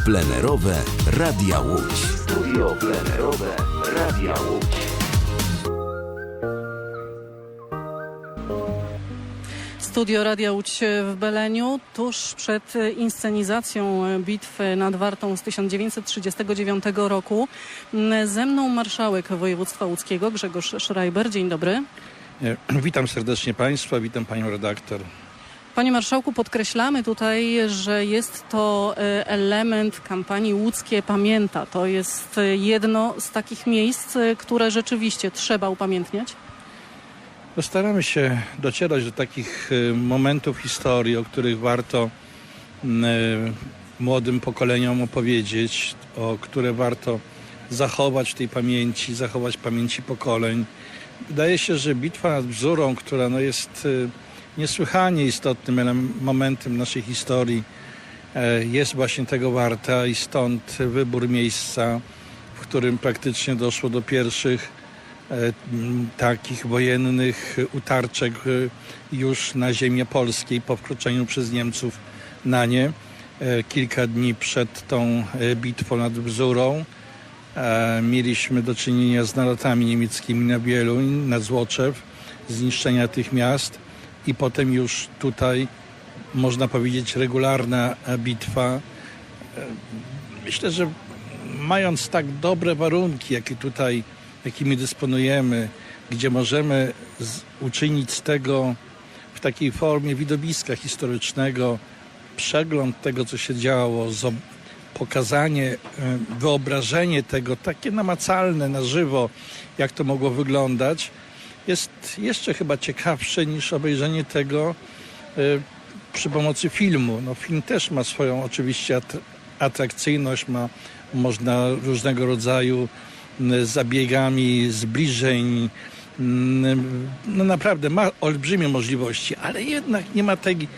Studio plenerowe Radia Łódź. Studio plenerowe Radia Łódź. Studio Radia Łódź w Beleniu, tuż przed inscenizacją bitwy nad Wartą z 1939 roku. Ze mną marszałek województwa łódzkiego Grzegorz Schreiber. Dzień dobry. E, Witam serdecznie Państwa, witam Panią redaktor. Panie marszałku, podkreślamy tutaj, że jest to e, element kampanii Łódzkie Pamięta. To jest e, jedno z takich miejsc, e, które rzeczywiście trzeba upamiętniać. No, Staramy się docierać do takich momentów historii, o których warto m, e, młodym pokoleniom opowiedzieć, o które warto zachować w tej pamięci, zachować pamięci pokoleń. Wydaje się, że bitwa nad Bzurą, która no jest niesłychanie istotnym momentem naszej historii, e, jest właśnie tego warta i stąd wybór miejsca, w którym praktycznie doszło do pierwszych e, takich wojennych utarczek e, już na ziemię polskiej po wkroczeniu przez Niemców na nie. Kilka dni przed tą bitwą nad Bzurą mieliśmy do czynienia z nalotami niemieckimi na Bieluń, na Złoczew, zniszczenia tych miast i potem już tutaj można powiedzieć regularna bitwa. E, Myślę, że mając tak dobre warunki, jakie tutaj, jakimi dysponujemy, gdzie możemy z, uczynić z tego w takiej formie widowiska historycznego przegląd tego, co się działo, zob- pokazanie, e, wyobrażenie tego takie namacalne na żywo, jak to mogło wyglądać, jest jeszcze chyba ciekawsze niż obejrzenie tego e, przy pomocy filmu. No, film też ma swoją oczywiście at- atrakcyjność, ma, można różnego rodzaju zabiegami zbliżeń, no naprawdę ma olbrzymie możliwości, ale jednak nie ma tej,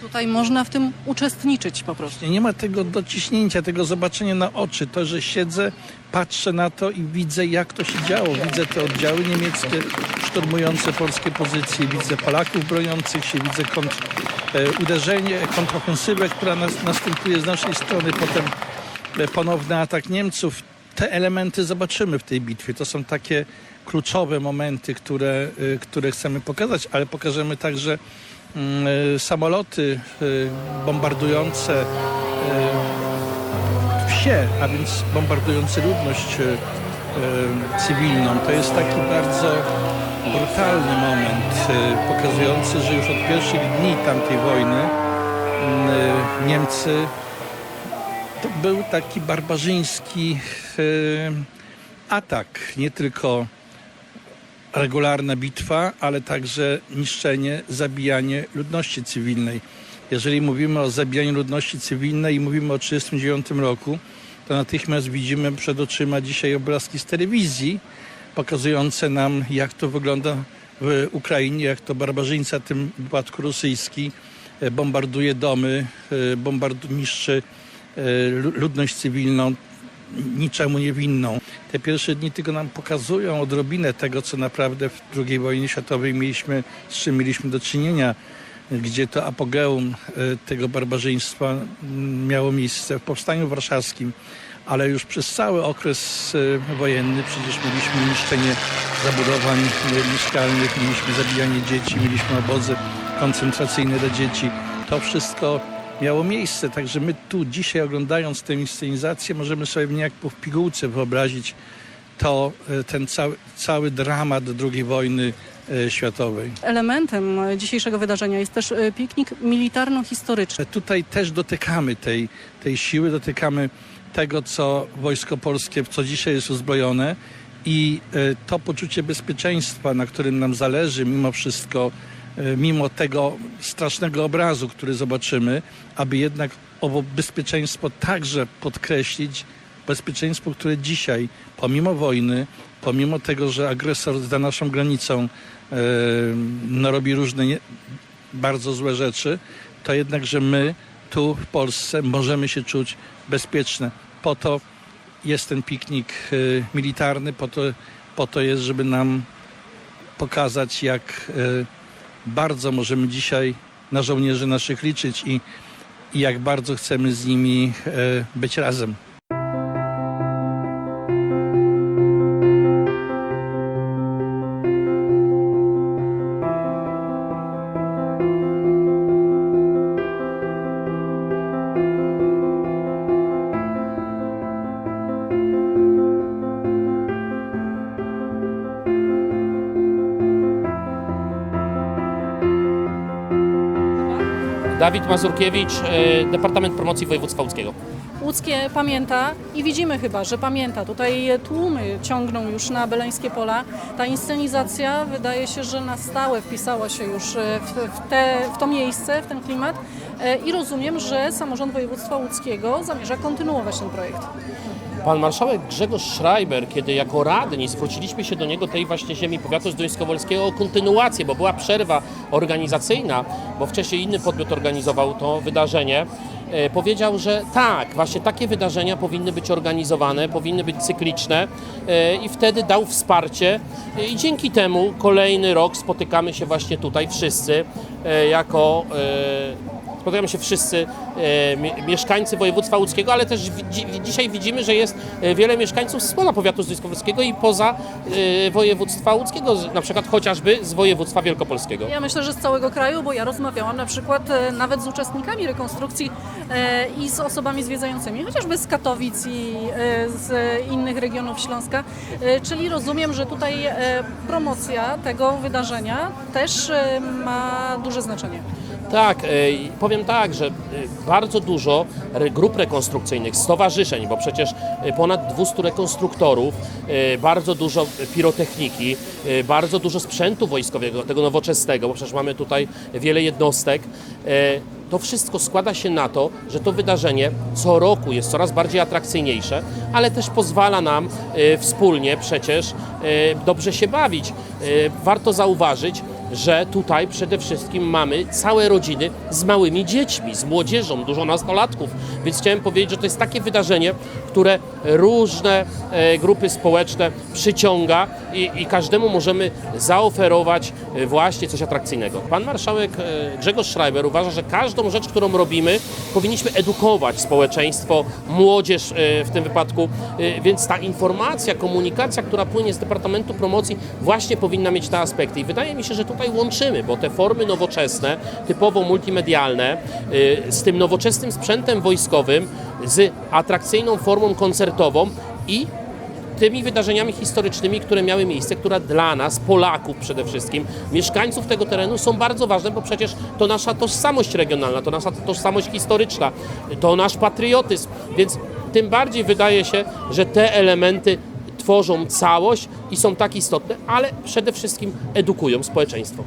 Tutaj można w tym uczestniczyć po prostu. nie ma tego dociśnięcia, tego zobaczenia na oczy. To, że siedzę, patrzę na to i widzę, jak to się działo. Widzę te oddziały niemieckie szturmujące polskie pozycje, widzę Polaków broniących się, widzę kontr, e, uderzenie, kontrofensywę, która nas, następuje z naszej strony, potem e, ponowny atak Niemców. Te elementy zobaczymy w tej bitwie. To są takie kluczowe momenty, które, e, które chcemy pokazać, ale pokażemy także samoloty e, bombardujące e, wsie, a więc bombardujące ludność cywilną. To jest taki bardzo brutalny moment, pokazujący, że już od pierwszych dni tamtej wojny Niemcy to był taki barbarzyński atak, nie tylko regularna bitwa, ale także niszczenie, zabijanie ludności cywilnej. Jeżeli mówimy o zabijaniu ludności cywilnej i mówimy o 1939 roku, to natychmiast widzimy przed oczyma dzisiaj obrazki z telewizji pokazujące nam, jak to wygląda w Ukrainie, jak to barbarzyńca, tym wypadku rosyjski, e, bombarduje domy, e, bombardu- niszczy e, lu- ludność cywilną, niczemu niewinną. Te pierwsze dni tylko nam pokazują odrobinę tego, co naprawdę w II wojnie światowej mieliśmy, z czym mieliśmy do czynienia, gdzie to apogeum e, tego barbarzyństwa miało miejsce w Powstaniu Warszawskim, ale już przez cały okres e, wojenny przecież mieliśmy niszczenie zabudowań mieszkalnych, mieliśmy zabijanie dzieci, mieliśmy obozy koncentracyjne dla dzieci. To wszystko miało miejsce, także my tu dzisiaj oglądając tę inscenizację możemy sobie niejako w pigułce wyobrazić to, e, ten cały, cały dramat II wojny e, światowej. Elementem dzisiejszego wydarzenia jest też e, piknik militarno-historyczny. Tutaj też dotykamy tej, tej siły, dotykamy tego, co Wojsko Polskie, w co dzisiaj jest uzbrojone i to poczucie bezpieczeństwa, na którym nam zależy mimo wszystko, mimo tego strasznego obrazu, który zobaczymy, aby jednak owo bezpieczeństwo także podkreślić, bezpieczeństwo, które dzisiaj, pomimo wojny, pomimo tego, że agresor za naszą granicą e, no, robi różne nie, bardzo złe rzeczy, to jednak, że my tu w Polsce możemy się czuć bezpieczne. Po to jest ten piknik y, militarny, po to, po to jest, żeby nam pokazać, jak y, bardzo możemy dzisiaj na żołnierzy naszych liczyć i i jak bardzo chcemy z nimi e, być razem. Dawid Mazurkiewicz, e, Departament Promocji Województwa Łódzkiego. Łódzkie pamięta i widzimy chyba, że pamięta. Tutaj tłumy ciągną już na beleńskie pola. Ta inscenizacja wydaje się, że na stałe wpisała się już e, w, te, w to miejsce, w ten klimat E, i rozumiem, że samorząd województwa łódzkiego zamierza kontynuować ten projekt. Pan marszałek Grzegorz Schreiber, kiedy jako radni zwróciliśmy się do niego tej właśnie ziemi powiatu zduńskowolskiego o kontynuację, bo była przerwa organizacyjna, bo wcześniej inny podmiot organizował to wydarzenie, e, powiedział, że tak, właśnie takie wydarzenia powinny być organizowane, powinny być cykliczne e, i wtedy dał wsparcie. E, i dzięki temu kolejny rok spotykamy się właśnie tutaj wszyscy jako Spotykamy się wszyscy e, mie- mieszkańcy województwa łódzkiego, ale też dzisiaj widzimy, że jest e, wiele mieszkańców z pola powiatu zduńskowskiego i poza e, województwa łódzkiego, na przykład chociażby z województwa wielkopolskiego. Ja myślę, że z całego kraju, bo ja rozmawiałam na przykład nawet z uczestnikami rekonstrukcji i z osobami zwiedzającymi, chociażby z Katowic i z innych regionów Śląska. Czyli rozumiem, że tutaj promocja tego wydarzenia też ma duże znaczenie. Tak, e, powiem tak, że e, bardzo dużo grup rekonstrukcyjnych, stowarzyszeń, bo przecież e, ponad 200 rekonstruktorów, bardzo dużo pirotechniki, bardzo dużo sprzętu wojskowego, tego nowoczesnego, bo przecież mamy tutaj wiele jednostek. To wszystko składa się na to, że to wydarzenie co roku jest coraz bardziej atrakcyjniejsze, ale też pozwala nam wspólnie przecież dobrze się bawić. Warto zauważyć, że tutaj przede wszystkim mamy całe rodziny z małymi dziećmi, z młodzieżą, dużo nastolatków. Więc chciałem powiedzieć, że to jest takie wydarzenie, które różne e, grupy społeczne przyciąga i, i każdemu możemy zaoferować e, właśnie coś atrakcyjnego. Pan marszałek e, Grzegorz Schreiber uważa, że każdą rzecz, którą robimy, powinniśmy edukować społeczeństwo, młodzież w tym wypadku, więc ta informacja, komunikacja, która płynie z Departamentu Promocji właśnie powinna mieć te aspekty. I wydaje mi się, że tutaj łączymy, bo te formy nowoczesne, typowo multimedialne, e, z tym nowoczesnym sprzętem wojskowym, z atrakcyjną formą koncertową i tymi wydarzeniami historycznymi, które miały miejsce, które dla nas, Polaków przede wszystkim, mieszkańców tego terenu są bardzo ważne, bo przecież to nasza tożsamość regionalna, to nasza tożsamość historyczna, to nasz patriotyzm, więc tym bardziej wydaje się, że te elementy tworzą całość i są tak istotne, ale przede wszystkim edukują społeczeństwo.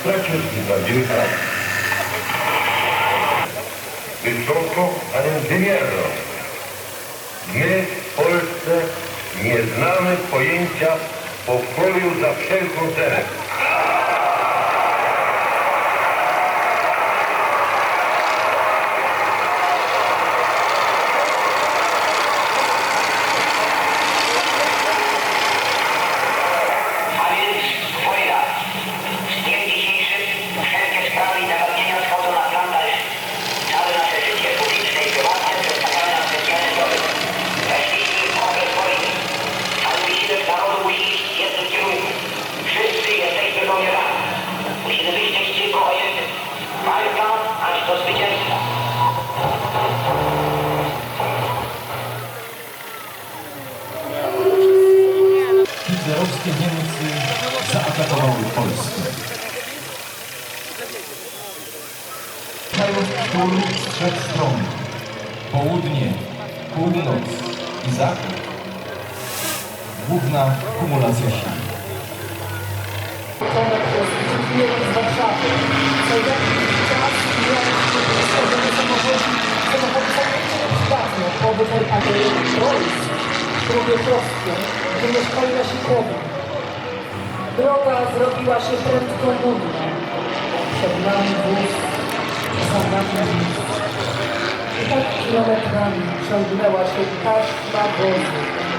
Stracił swój prawdziwy charakter. Wysoko, ale wymierną. My w Polsce nie znamy pojęcia pokoju za wszelką cenę. niemieckie Niemcy zaatakowały Polskę. Krajów sztur z trzech stron. Południe, północ i zachód. Główna kumulacja sił. Droga zrobiła się prędko nudna. Przed nami wóz, za nami nic. I tak kilometrami ciągnęła się taśma wozu.